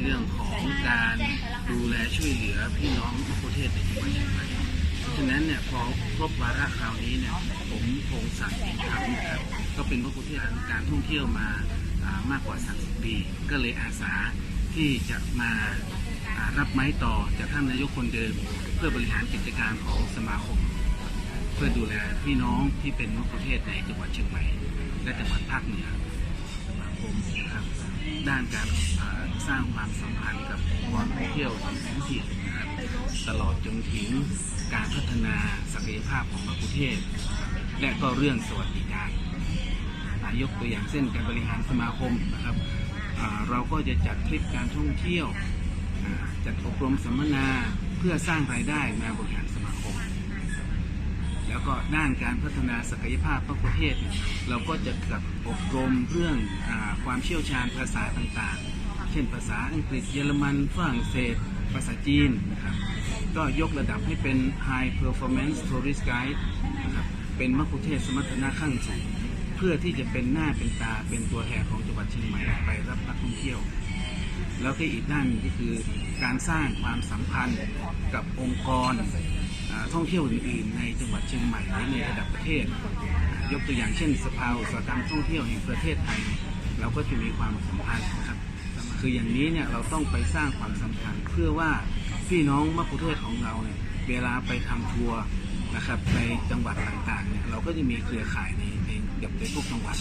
เรื่องของการดูแลช่วยเหลือพี่น้องทุกประเทศในจังหวัดเชียงใหม่ฉะนั้นเนี่ยพอครบวาระคราวนี้เนี่ยผมพงศักดิ์อินทร์นะครับก็เป็นพระคุณที่การท่องเที่ยวมาามากกว่า 30 ปี ก็เลยอาสาที่จะมาารับไม้ต่อจากท่านนายกคนเดิม เพื่อบริหารกิจการของสมาคม เพื่อดูแลพี่น้องที่เป็นมะกุเทศในจังหวัดเชียงใหม่ และจังหวัดภาคเหนือสมาคมนะครับด้านการ ร้างความสัมพันธ์กับองค์กท่องเที่ยวท้องถิ่นนะครับตลอดจนถึงการพัฒนาศักยภาพของมะกุเทศ และก็เรื่องสวัสดิการอ่ายกตัวอย่างเช่นการบริหารสมาคมนะครับเราก็จะจัดทริปการท่องเที่ยว จัดอบรมสัมมนาเพื่อสร้างรายได้มาบริหารสมาคม แล้วก็ด้านการพัฒนาศักยภาพประเทศ เราก็จะจัดอบรมเรื่องอความเชี่ยวชาญภาษาต่างๆ เช่นภาษาอังกฤษเยอรมันฝรั่งเศส ภาษาจีนนะครับก็ยกระดับให้เป็น High Performance Tourist Guide นะครับเป็นมัคคุเทศก์สมรรถนะขั้นสูงเพื่อที่จะเป็นหน้าเป็นตาเป็นตัวแทนของจังหวัดเชียงใหม่ไปรับนักท่องเที่ยว แล้วก็อีกด้านก็คือการสร้างความสัมพันธ์กับองค์กรท่องเที่ยวอื่นๆในจังหวัดเชียงใหม่และในระดับประเทศ ยกตัวอย่างเช่นสภาอุตสาหกรรมท่องเที่ยวแห่งประเทศไทย เราก็จะมีความสัมพันธ์นะครับ คืออย่างนี้เนี่ยเราต้องไปสร้างความสัมพันธ์เพื่อว่าพี่น้องมะกุเทศของเราเนี่ยเวลาไปทำทัวร์นะครับในจังหวัดต่างๆเนี่ยเราก็จะมีเครือข่ายในในในทุกจังหวัด